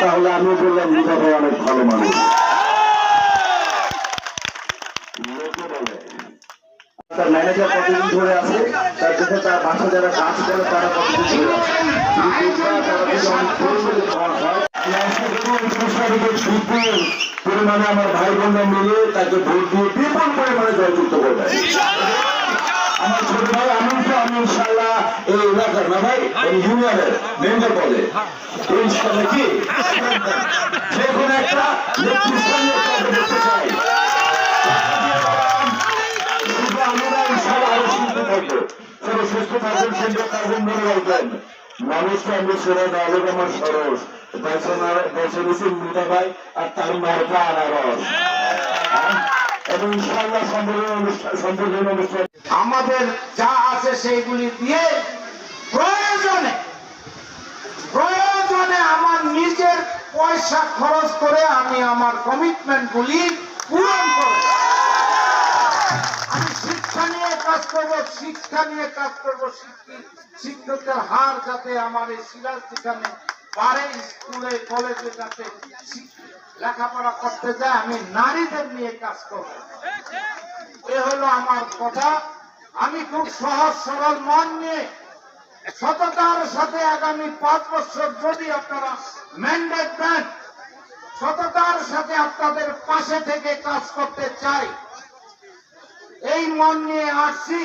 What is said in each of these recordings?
তাহলে আমি বললাম ভাই অনেক ভালো মানুষ। তার ম্যানেজার কতদিন ধরে আছে? তার তার বাসা যারা কাজ করে, তারা কতদিন ধরে আছে? পরিমাণে আমার ভাই বোনরা মিলে তাকে ভোট দিয়ে বিপুল পরিমাণে জয়যুক্ত করবে। আমার ইনশাল্লাহ এই এলাকার না ভাই এই ইউনিয়নের মেম্বার পদে ইনশাল্লাহ কি? যে কোনো একটা আমরা ইনশাল্লাহ আরও সুস্থ থাকব। সবাই সুস্থ থাকবেন সুন্দর থাকবেন মনে রাখবেন মানুষকে আমরা সেরা ডায়লগ আমার সরস। বেছে নিছি মৃতা ভাই আর তার মার্কা আনারস। হ্যাঁ? এবং ইনশাল্লাহ সম্বোধন অনুষ্ঠান সম্বোধন অনুষ্ঠান আমাদের যা আছে সেইগুলি দিয়ে প্রয়োজনে প্রয়োজনে আমার নিজের পয়সা খরচ করে আমি আমার কমিটমেন্ট গুলি পূরণ করব। আমি শিক্ষা নিয়ে কাজ করব, শিক্ষা নিয়ে কাজ করব, শিক্ষি- শিক্ষকের হার যাতে আমার এই সিরাজ যেখানে পারে, স্কুলে কলেজে যাতে লেখাপড়া করতে যায়, আমি নারীদের নিয়ে কাজ করব। এ হলো আমার কথা। আমি খুব সহজ, সরল মন নিয়ে সততার সাথে আগামী পাঁচ বছর যদি আপনারা ম্যান্ডেট দেন, সততার সাথে আপনাদের পাশে থেকে কাজ করতে চাই। এই মন নিয়ে আসছি।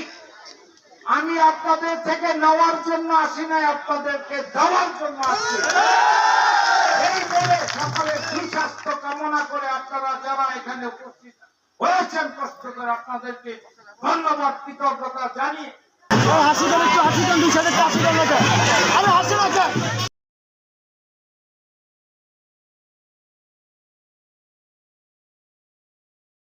আমি আপনাদের থেকে নেওয়ার জন্য আসি নাই, আপনাদেরকে দেওয়ার জন্য আসছি। এই বলে সকলের সুস্বাস্থ্য কামনা করে আপনারা যারা এখানে উপস্থিত হয়েছেন কষ্ট করে আপনাদেরকে ধন্যবাদ কৃতজ্ঞতা জানিয়ে।